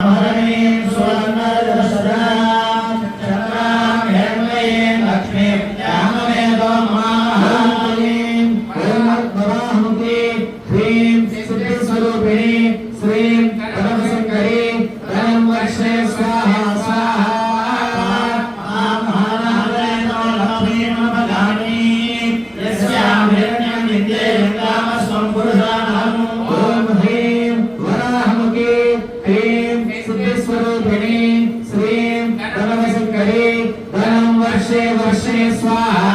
Amen.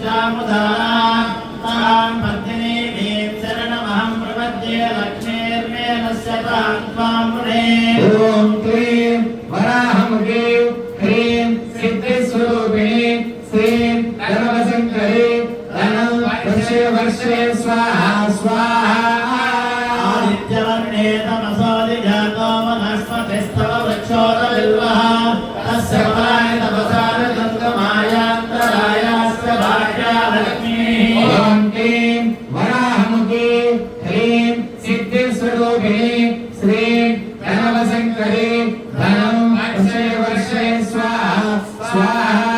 श्यामुदा तां पत्नीभिः शरणमहं प्रपद्ये लक्ष्मीर्मेनस्य तां त्वां मुने ॐ क्लीं वराहमुखे ह्रीं सिद्धिस्वरूपिणी श्रीं धनवशङ्करे धनं वर्षे वर्षे स्वाहा स्वाहा आदित्यवर्णे तमसो శ్రీకాముఖే హ్రీం సిద్ధి స్వరూపిణి శ్రీం ధనవశంకరే ధనం వర్షయ వర్షయ స్వాహ స్వాహ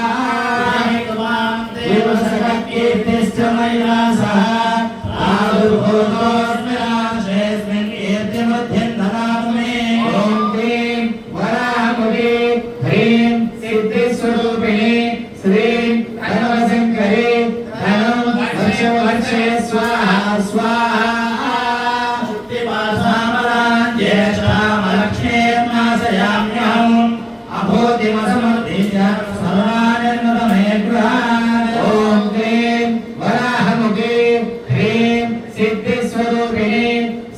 श्री అన్యహం అభోదిమసమర్దేశ సర్వానందమే గృహాన్ ఓం క్లీం వరాహముఖే హ్రీం సిద్ధిస్వరూపిణి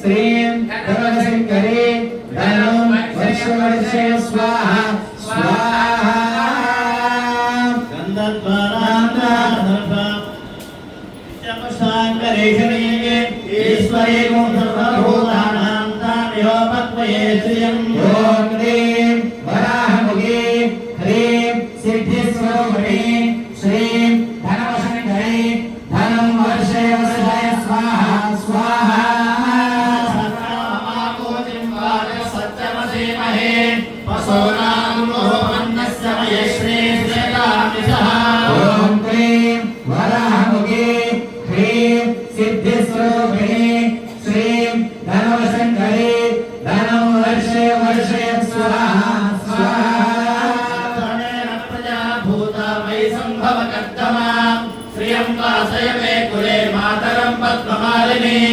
శ్రీం కనకశంకరే ధనం వర్షవర్షే స్వాహ స్వాహ గంధద్వారాంధ్ర ఈశ్వరేము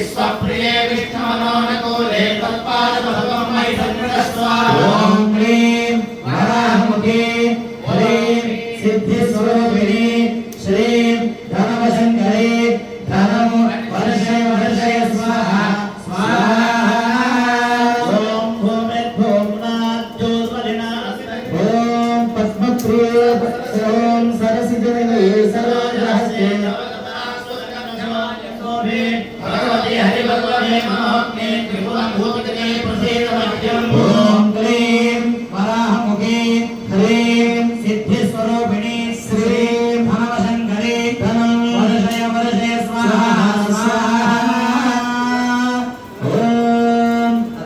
विश्वप्रिये विष्णुमनोनुकूले तत्पादपदकं मयि सन्निधस्व ॐ क्लीं वराहमुखे ह्रीं सिद्धिस्वरूपिणी श्रीं धनवशङ्करे धनं वर्षय वर्षय स्वाहा स्वाहा ॐ भूमिर्भूम्नाद्योत्मलिना ॐ पद्मप्रिये ॐ सरसिजनये सरोजहस्ये Amen.